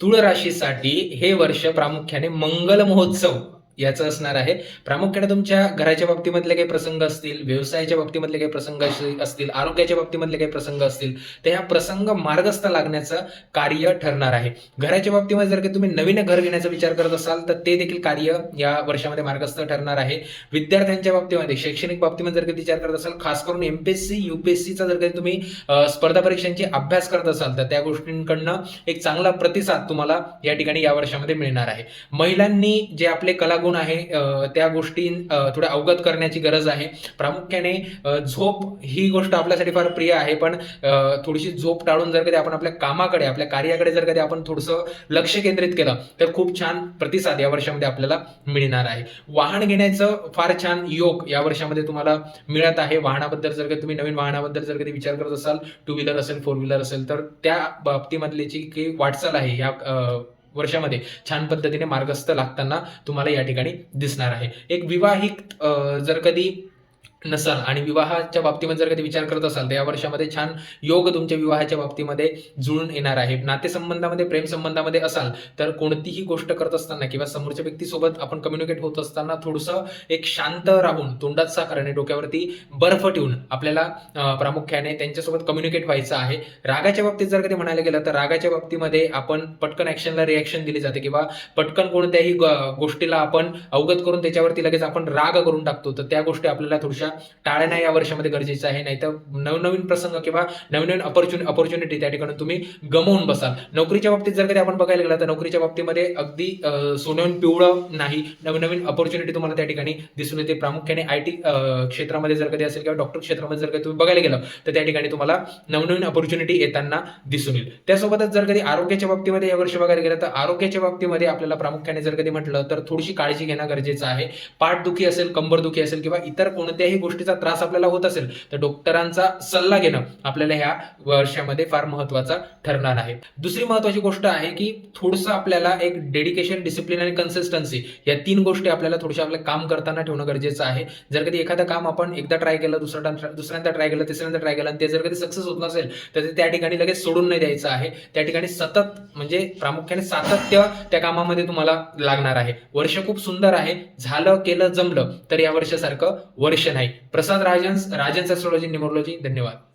तुळ राशीसाठी हे वर्ष प्रामुख्याने मंगल महोत्सव. याचं असणार आहे. प्रामुख्याने तुमच्या घराच्या बाबतीमधले काही प्रसंग असतील व्यवसायाच्या बाबतीमधले काही प्रसंग असतील आरोग्याच्या बाबतीमधले काही प्रसंग असतील तर ह्या प्रसंग मार्गस्थ लागण्याचं कार्य ठरणार आहे. घराच्या बाबतीमध्ये जर का तुम्ही नवीन घर घेण्याचा विचार करत असाल तर ते देखील कार्य या वर्षामध्ये मार्गस्थ ठरणार आहे. विद्यार्थ्यांच्या बाबतीमध्ये शैक्षणिक बाबतीमध्ये जर का विचार करत असाल खास करून एमपीएससी युपीएससीचा जर का तुम्ही स्पर्धा परीक्षांची अभ्यास करत असाल तर त्या गोष्टींकडनं एक चांगला प्रतिसाद तुम्हाला या ठिकाणी या वर्षामध्ये मिळणार आहे. महिलांनी जे आपले कला कलागुण आहे त्या गोष्टी थोडं थोड्या अवगत करण्याची गरज आहे. प्रामुख्याने झोप ही गोष्ट आपल्यासाठी फार प्रिय आहे पण थोडीशी झोप टाळून जर कधी आपण आपल्या कामाकडे आपल्या कार्याकडे जर कधी आपण थोडंसं लक्ष केंद्रित केलं तर खूप छान प्रतिसाद या वर्षामध्ये आपल्याला मिळणार आहे. वाहन घेण्याचं फार छान योग या वर्षामध्ये तुम्हाला मिळत आहे. वाहनाबद्दल जर तुम्ही नवीन वाहनाबद्दल जर कधी विचार करत असाल टू व्हीलर असेल फोर व्हीलर असेल तर त्या बाबतीमधली जी काही वाटचाल आहे या वर्षामध्ये छान पद्धतीने मार्गस्थ लागताना तुम्हाला या ठिकाणी दिसणार आहे. एक विवाहित जर कधी नसाल आणि विवाहाच्या बाबतीमध्ये जर कधी विचार करत असाल तर या वर्षामध्ये छान योग तुमच्या विवाहाच्या बाबतीमध्ये जुळून येणार आहे. नातेसंबंधामध्ये प्रेमसंबंधामध्ये असाल तर कोणतीही गोष्ट करत असताना किंवा समोरच्या व्यक्तीसोबत आपण कम्युनिकेट होत असताना थोडंसं एक शांत राहून तोंडात साखर आणि डोक्यावरती बर्फ ठेवून आपल्याला प्रामुख्याने त्यांच्यासोबत कम्युनिकेट व्हायचं आहे. रागाच्या बाबतीत जर कधी म्हणायला गेलं तर रागाच्या बाबतीमध्ये आपण पटकन ऍक्शनला रिॲक्शन दिली जाते किंवा पटकन कोणत्याही ग- गोष्टीला आपण अवगत करून त्याच्यावरती लगेच आपण राग करून टाकतो. तर त्या गोष्टी आपल्याला थोडशा टाळणं या वर्षामध्ये गरजेचं आहे. नाहीतर नवनवीन प्रसंग किंवा नवनवीन अपॉर्च्युनि अपॉर्च्युनिटी त्या ठिकाणी तुम्ही गमवून बसाल. नोकरीच्या बाबतीत जर कधी आपण बघायला गेला तर नोकरीच्या बाबतीमध्ये अगदी सोनवून पिवळं नाही. नवनवीन अपॉर्च्युनिटी तुम्हाला त्या ठिकाणी दिसून येते. प्रामुख्याने आय टी क्षेत्रामध्ये जर कधी असेल किंवा डॉक्टर क्षेत्रामध्ये जर कधी तुम्ही बघायला गेलं तर त्या ठिकाणी तुम्हाला नवनवीन अपॉर्च्युनिटी येताना दिसून येईल. त्यासोबतच जर कधी आरोग्याच्या बाबतीमध्ये या वर्षी बघायला गेलं तर आरोग्याच्या बाबतीमध्ये आपल्याला प्रामुख्याने जर कधी म्हटलं तर थोडीशी काळजी घेणं गरजेचं आहे. पाठदुखी असेल कंबरदुखी असेल किंवा इतर कोणत्याही गोष्टीचा त्रास आपल्याला होत असेल तर डॉक्टरांचा सल्ला घेणं आपल्याला ह्या वर्षामध्ये फार महत्त्वाचा ठरणार आहे. दुसरी महत्वाची गोष्ट आहे की थोडंसं आपल्याला एक डेडिकेशन डिसिप्लिन आणि कन्सिस्टन्सी या तीन गोष्टी आपल्याला थोडशा आपलं काम करताना ठेवणं गरजेचं आहे. जर कधी एखादं काम आपण एकदा ट्राय केलं दुसऱ्या दुसऱ्यांदा ट्राय केलं तिसऱ्यांदा ट्राय केलं आणि ते जर कधी सक्सेस होत नसेल तर ते त्या ठिकाणी लगेच सोडून नाही द्यायचं आहे. त्या ठिकाणी सतत म्हणजे प्रामुख्याने सातत्य त्या कामामध्ये तुम्हाला लागणार आहे. वर्ष खूप सुंदर आहे. झालं केलं जमलं तर या वर्षासारखं वर्ष नाही. प्रसाद राजन्स राजन्स ॲस्ट्रॉलॉजी न्युमरोलॉजी धन्यवाद.